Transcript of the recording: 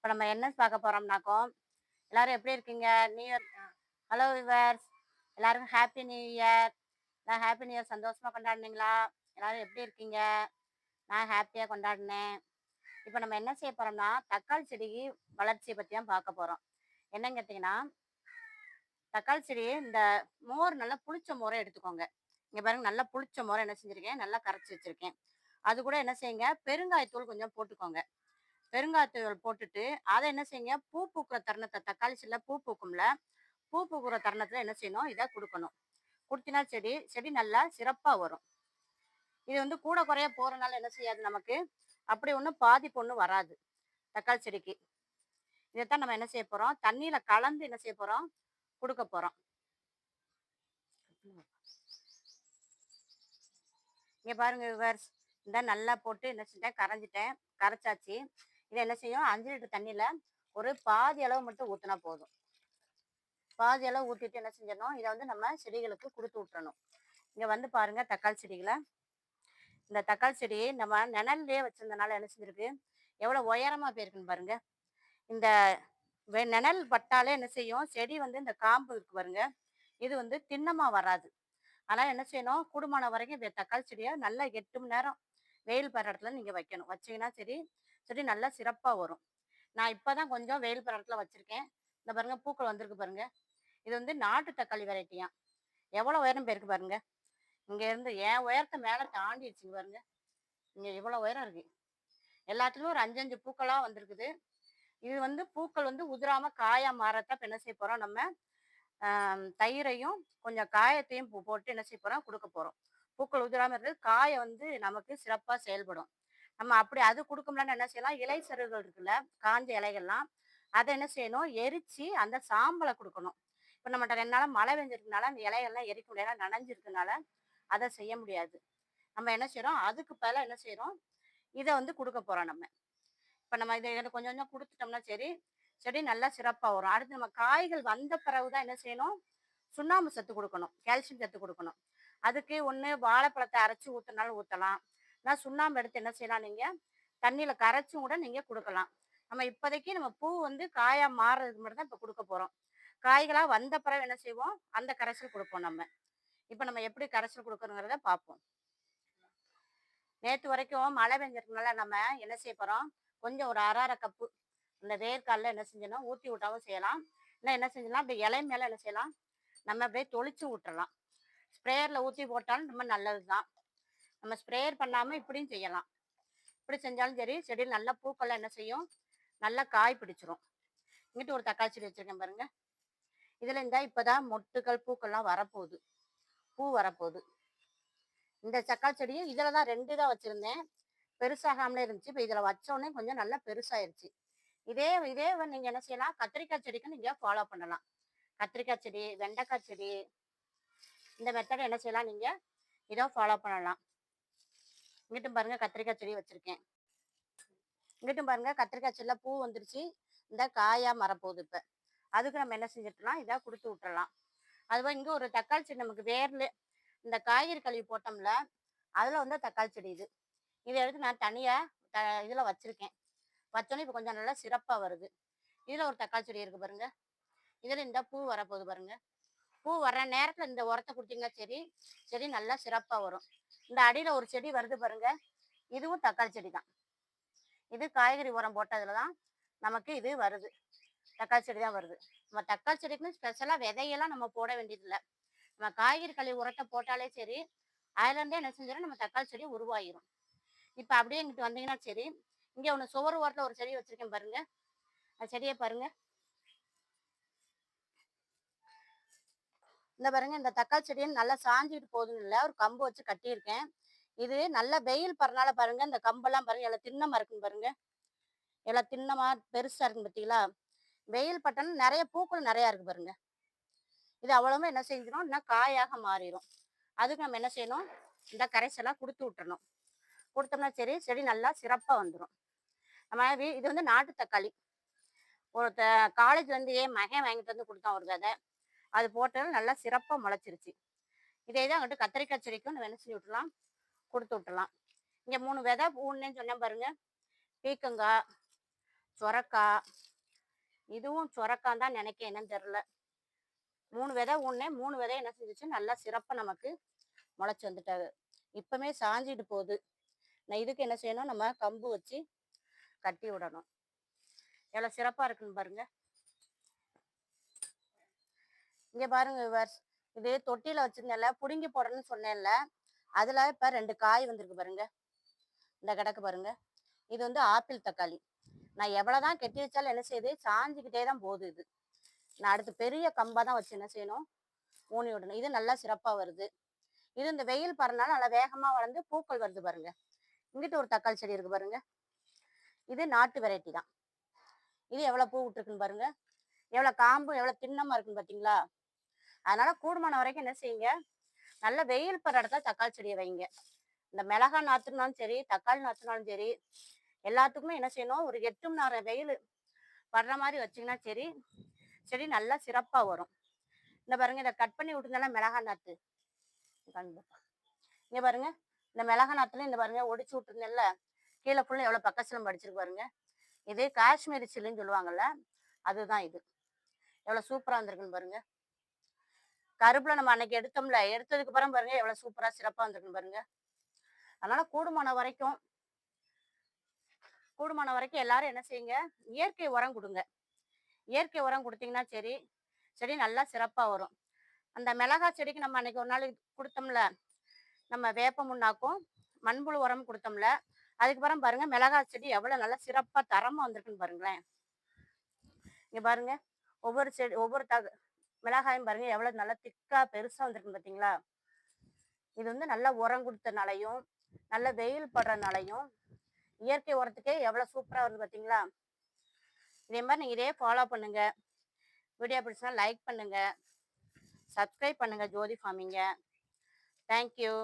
இப்போ நம்ம என்ன பார்க்க போகிறோம்னாக்கோ எல்லாரும் எப்படி இருக்கீங்க? நியூ இயர் ஹலோ விவர்ஸ் எல்லாருக்கும் ஹாப்பி நியூ இயர் நான் ஹாப்பி நியூ இயர் சந்தோஷமாக கொண்டாடுனீங்களா? எல்லாரும் எப்படி இருக்கீங்க? நான் ஹாப்பியாக கொண்டாடினேன். இப்போ நம்ம என்ன செய்ய போகிறோம்னா தக்காளி செடிக்கு வளர்ச்சியை பற்றி தான் பார்க்க போகிறோம் என்னன்னு கேட்டிங்கன்னா தக்காளி செடி இந்த மோர் நல்லா புளிச்ச மோரை எடுத்துக்கோங்க. இங்கே பாருங்க நல்லா புளிச்ச மோரை என்ன செஞ்சுருக்கேன்? நல்லா கரைச்சி வச்சுருக்கேன். அது கூட என்ன செய்யுங்க? பெருங்காயத்தூள் கொஞ்சம் போட்டுக்கோங்க. பெருங்காயத்தூள் போட்டுட்டு அதை என்ன செய்யுங்க? பூ பூக்குற தருணத்தை தக்காளி செடியில பூ பூக்கும்ல பூ பூக்குற தருணத்தில் என்ன செய்யணும்? இதை கொடுக்கணும். கொடுத்தினா செடி செடி நல்லா சிறப்பாக வரும். இது வந்து கூட குறைய போகிறனால என்ன செய்யாது நமக்கு? அப்படி ஒன்றும் பாதிப்பு ஒன்றும் வராது. தக்காளி செடிக்கு. இதைத்தான் நம்ம என்ன செய்ய போகிறோம் தண்ணியில் கலந்து என்ன செய்ய போகிறோம் கொடுக்க போகிறோம் இங்கே பாருங்க விவர்ஸ் இந்த நல்லா போட்டு என்ன செஞ்சேன் கரைஞ்சிட்டேன். கரைச்சாச்சு. இதை என்ன செய்யும்? அஞ்சு லிட்டர் தண்ணியில ஒரு பாதி அளவு மட்டும் ஊத்தினா போதும். பாதி அளவு ஊத்திட்டு என்ன செஞ்சிடணும்? இதை வந்து நம்ம செடிகளுக்கு கொடுத்து விட்டுறணும் இங்க வந்து பாருங்க தக்காளி செடிகளை. இந்த தக்காளி செடி நம்ம நிழல்லே வச்சிருந்தனால என்ன செஞ்சிருக்கு? எவ்வளவு உயரமா போயிருக்குன்னு பாருங்க. இந்த வெ- நிழல் பட்டாலே என்ன செய்யும்? செடி வந்து இந்த காம்பு இருக்கு பாருங்க. இது வந்து திண்ணமா வராது. ஆனா என்ன செய்யணும்? கூடுமான வரைக்கும் தக்காளி செடியை நல்லா எட்டு மணி நேரம் வெயில் படுற இடத்துல நீங்க வைக்கணும். வச்சீங்கன்னா சரி செடி நல்லா சிறப்பாக வரும். நான் இப்பதான் கொஞ்சம் வெயில் படுற இடத்துல வச்சிருக்கேன். இந்த பாருங்க பூக்கள் வந்திருக்கு பாருங்க. இது வந்து நாட்டு தக்காளி வெரைட்டியா எவ்வளோ உயரம் போயிருக்கு பாருங்க. இங்க இருந்து என் உயரத்தை மேலே தாண்டிடுச்சுங்க பாருங்க. இங்க இவ்வளோ உயரம் இருக்கு. எல்லாத்துலயும் ஒரு அஞ்சஞ்சு பூக்களாக பூக்களா வந்திருக்குது. இது வந்து பூக்கள் வந்து உதிராம காயா மாறத்தான் என்ன செய்ய போறோம்? நம்ம தயிரையும் கொஞ்சம் காயத்தையும் போட்டு என்ன செய்ய போறோம்? கொடுக்க போறோம். பூக்கள் உதிராம இருக்கிறது காயை வந்து நமக்கு சிறப்பா செயல்படும். நம்ம அப்படி அது கொடுக்கும்லான்னு என்ன செய்யலாம்? இலை சருகுகள் இருக்குல்ல காஞ்ச இலைகள்லாம் அதை என்ன செய்யணும்? எரிச்சு அந்த சாம்பலை கொடுக்கணும். இப்போ நம்மகிட்ட ரெண்டு நாளும் மழை பெஞ்சிருக்கனால அந்த இலைகள்லாம் எரிக்க முடியாது நனைஞ்சிருக்கனால அதை செய்ய முடியாது. நம்ம என்ன செய்யறோம்? அதுக்கு பதிலா என்ன செய்யறோம்? இதை வந்து கொடுக்க போறோம் நம்ம. இப்போ நம்ம இதை இதை கொஞ்சம் கொஞ்சம் கொடுத்துட்டோம்னா சரி செடி நல்லா சிறப்பாக வரும். அடுத்து நம்ம காய்கள் வந்த பிறகுதான் என்ன செய்யணும்? சுண்ணாம்பு சத்து கொடுக்கணும். கால்சியம் சத்து கொடுக்கணும். அதுக்கு ஒன்று வாழைப்பழத்தை அரைச்சி ஊற்றினாலும் ஊற்றலாம் நான் சுண்ணாம்பு எடுத்து என்ன செய்யலாம்? நீங்கள் தண்ணியில் கரைச்சும் கூட நீங்கள் கொடுக்கலாம். நம்ம இப்போதைக்கு நம்ம பூ வந்து காயா மாறுறதுக்கு மட்டும் தான் இப்போ கொடுக்க போகிறோம் காய்களாக வந்த பிறகு என்ன செய்வோம்? அந்த கரைசல் கொடுப்போம் நம்ம. இப்போ நம்ம எப்படி கரைசல் கொடுக்கணுங்கிறத பார்ப்போம். நேற்று வரைக்கும் மழை பெஞ்சிருக்கனால நம்ம என்ன செய்ய போகிறோம் கொஞ்சம் ஒரு அரை அரை கப்பு இந்த வேர்க்காலில் என்ன செஞ்சோம்னா ஊற்றி விட்டாவும் செய்யலாம். இல்லை என்ன செஞ்சலாம் அப்படி இலை மேலே என்ன செய்யலாம்? நம்ம அப்படியே தொளிச்சு விட்டுறலாம் ஸ்ப்ரேயரில் ஊற்றி போட்டாலும் ரொம்ப நல்லது தான் நம்ம ஸ்ப்ரேயர் பண்ணாமல் இப்படியும் செய்யலாம். இப்படி செஞ்சாலும் சரி செடியில் நல்லா பூக்கள்லாம் என்ன செய்யும்? நல்லா காய் பிடிச்சிரும். இங்கிட்டு ஒரு தக்காளி செடி வச்சிருக்கேன் பாருங்க. இதில் இப்போ தான் மொட்டுக்கள் பூக்கள்லாம் வரப்போகுது. பூ வரப்போகுது. இந்த தக்காளி செடியும் இதில் தான் ரெண்டு தான் வச்சுருந்தேன். பெருசாகாமலே இருந்துச்சு. இப்போ இதில் வச்சோடனே கொஞ்சம் நல்லா பெருசாயிருச்சு. இதே இதே நீங்கள் என்ன செய்யலாம்? கத்திரிக்காய் செடிக்கு நீங்கள் ஃபாலோ பண்ணலாம். கத்திரிக்காய் செடி வெண்டைக்காய் செடி இந்த மெத்தடை என்ன செய்யலாம்? நீங்கள் இதோ ஃபாலோ பண்ணலாம். இங்கிட்டும் பாருங்க கத்திரிக்காய் செடி வச்சிருக்கேன். இங்கிட்டும் பாருங்க கத்திரிக்காய் செடியில பூ வந்துருச்சு. இந்த காயா மரப்போகுது இப்ப. அதுக்கு நம்ம என்ன செஞ்சிடலாம் இதா கொடுத்து விட்டுறலாம். அதுவா இங்க ஒரு தக்காளி செடி நமக்கு வேர்ல இந்த காய்கறி கழுவி போட்டோம்ல அதுல வந்து தக்காளி செடி இது. இதை எடுத்து நான் தனியா த இதுல வச்சிருக்கேன். வச்சோன்னே இப்போ கொஞ்சம் நல்லா சிறப்பா வருது. இதுல ஒரு தக்காளி செடி இருக்கு பாருங்க. இதுல இந்த பூ வரப்போகுது பாருங்க. பூ வர்ற நேரத்துல இந்த உரத்தை கொடுத்தீங்கன்னா சரி செடி நல்லா சிறப்பா வரும். இந்த அடியில ஒரு செடி வருது பாருங்க. இதுவும் தக்காளி செடி தான் இது காய்கறி உரம் போட்டதுல தான் நமக்கு இது வருது. தக்காளி செடி தான் வருது. நம்ம தக்காளி செடிக்குன்னு ஸ்பெஷலா விதையெல்லாம் நம்ம போட வேண்டியதில்லை. நம்ம காய்கறி கழிவு உரத்தை போட்டாலே சரி அதுலேருந்தே என்ன செஞ்சிடும் நம்ம தக்காளி செடி உருவாயிரும். இப்போ அப்படியே இங்கிட்டு வந்தீங்கன்னா சரி இங்கே ஒன்று சுவர் உரத்தில் ஒரு செடி வச்சுருக்கேன் பாருங்க. அந்த செடியை பாருங்கள் இந்த பாருங்க இந்த தக்காளி செடியை நல்லா சாஞ்சிட்டு போதுன்னு இல்லை. ஒரு கம்பு வச்சு கட்டியிருக்கேன். இது நல்லா வெயில் பறனால பாருங்க இந்த கம்பெல்லாம் பாருங்க எல்லாம் திண்ணமா இருக்குன்னு பாருங்க. எல்லாம் திண்ணமா பெருசா இருக்குன்னு பார்த்தீங்களா வெயில் பட்டணும் நிறைய பூக்கள் நிறைய இருக்கு பாருங்க. இது அவ்வளவுமே என்ன செஞ்சிடும் இன்னும் காயாக மாறிடும் அதுக்கு நம்ம என்ன செய்யணும்? இந்த கரைசலா கொடுத்து விட்டுறணும். கொடுத்தோம்னா சரி செடி நல்லா சிறப்பா வந்துடும் நம்ம இது வந்து நாட்டு தக்காளி. ஒரு காலேஜ்ல இருந்து ஏன் மகன் வாங்கிட்டு வந்து கொடுத்தான் ஒரு கதை அது போட்டாலும் நல்லா சிறப்பாக முளைச்சிருச்சு. இதே தான் அங்கிட்டு கத்திரிக்காய் செடிக்கும் நம்ம என்ன செஞ்சு விட்டுலாம் கொடுத்து விட்டுலாம் இங்கே மூணு விதை ஊன்னேன்னு சொன்னேன் பாருங்க. பீக்கங்காய் சொரக்காய். இதுவும் சொரக்காய் தான் நினைக்க என்னன்னு தெரில மூணு விதை ஊன்னே மூணு விதை என்ன செஞ்சுச்சு? நல்லா சிறப்பாக நமக்கு முளைச்சி வந்துட்டாரு இப்போமே சாஞ்சிட்டு போகுது. நான் இதுக்கு என்ன செய்யணும்? நம்ம கம்பு வச்சு கட்டி விடணும். எவ்வளோ சிறப்பாக இருக்குன்னு பாருங்கள் இங்கே பாருங்க விவர்ஸ் இது தொட்டியில் வச்சிருந்தேன்ல பிடுங்கி போடணும்னு சொன்னேன்ல அதில் இப்போ ரெண்டு காய் வந்திருக்கு பாருங்க. இந்த கிடக்கு பாருங்க. இது வந்து ஆப்பிள் தக்காளி. நான் எவ்வளவுதான் கெட்டி வச்சாலும் என்ன செய்யுது? சாஞ்சிக்கிட்டே தான் போகுது இது. நான் அடுத்து பெரிய கம்பா தான் வச்சு என்ன செய்யணும்? ஊனி விடணும். இது நல்லா சிறப்பாக வருது. இது இந்த வெயில் பறனால நல்லா வேகமாக வளர்ந்து பூக்கள் வருது பாருங்க. இங்கிட்ட ஒரு தக்காளி செடி இருக்கு பாருங்க. இது நாட்டு வெரைட்டி தான். இது எவ்வளோ பூ விட்டுருக்குன்னு பாருங்க. எவ்வளோ காம்பு எவ்வளோ திண்ணமா இருக்குன்னு பாத்தீங்களா? அதனால கூடுமான வரைக்கும் என்ன செய்யுங்க? நல்ல வெயில் படுற இடத்துல தக்காளி செடியை வைங்க. இந்த மிளகா நாற்றுனாலும் சரி தக்காளி நாற்றுனாலும் சரி எல்லாத்துக்குமே என்ன செய்யணும்? ஒரு எட்டு மணி நேரம் வெயில் படுற மாதிரி வச்சிங்கன்னா சரி செடி நல்லா சிறப்பாக வரும். இந்த பாருங்க இதை கட் பண்ணி விட்டுருந்தாலும் மிளகா நாற்று இங்கே பாருங்க. இந்த மிளகா நாற்றுல இந்த பாருங்க ஒடிச்சு விட்டுருந்தேன்ல கீழே ஃபுல்லாக எவ்வளோ பக்கசிலம் படிச்சிருக்கு பாருங்க. இது காஷ்மீரி சில்லுன்னு சொல்லுவாங்கல்ல அதுதான் இது. எவ்வளோ சூப்பராக இருந்திருக்குன்னு பாருங்க. கருப்புல நம்ம அன்னைக்கு எடுத்தோம்ல எடுத்ததுக்கு அப்புறம் பாருங்க எவ்வளவு சூப்பரா சிறப்பா வந்திருக்குன்னு பாருங்க. அதனால கூடுமான வரைக்கும் கூடுமான வரைக்கும் எல்லாரும் என்ன செய்யுங்க இயற்கை உரம் கொடுங்க. இயற்கை உரம் கொடுத்தீங்கன்னா சரி செடி நல்லா சிறப்பா வரும். அந்த மிளகாய் செடிக்கு நம்ம அன்னைக்கு ஒரு நாள் கொடுத்தோம்ல நம்ம வேப்ப முன்னாக்கும் மண்புழு உரம் கொடுத்தோம்ல அதுக்கப்புறம் பாருங்க மிளகா செடி எவ்வளவு நல்லா சிறப்பா தரமா வந்திருக்குன்னு பாருங்களேன். இங்க பாருங்க ஒவ்வொரு செடி ஒவ்வொரு தகு மிளகாயும் பாருங்க எவ்வளவு நல்லா திக்கா பெருசா வந்திருக்கு பாத்தீங்களா? இது வந்து நல்லா உரம் கொடுத்தனாலையும் நல்ல வெயில் படுறதுனாலையும் இயற்கை உரத்துக்கே எவ்வளவு சூப்பரா வருது பாத்தீங்களா? இதே மாதிரி நீங்க இதே ஃபாலோ பண்ணுங்க. வீடியோ பிடிச்சா லைக் பண்ணுங்க. சப்ஸ்கிரைப் பண்ணுங்க ஜோதி ஃபார்மிங்க தேங்க்யூ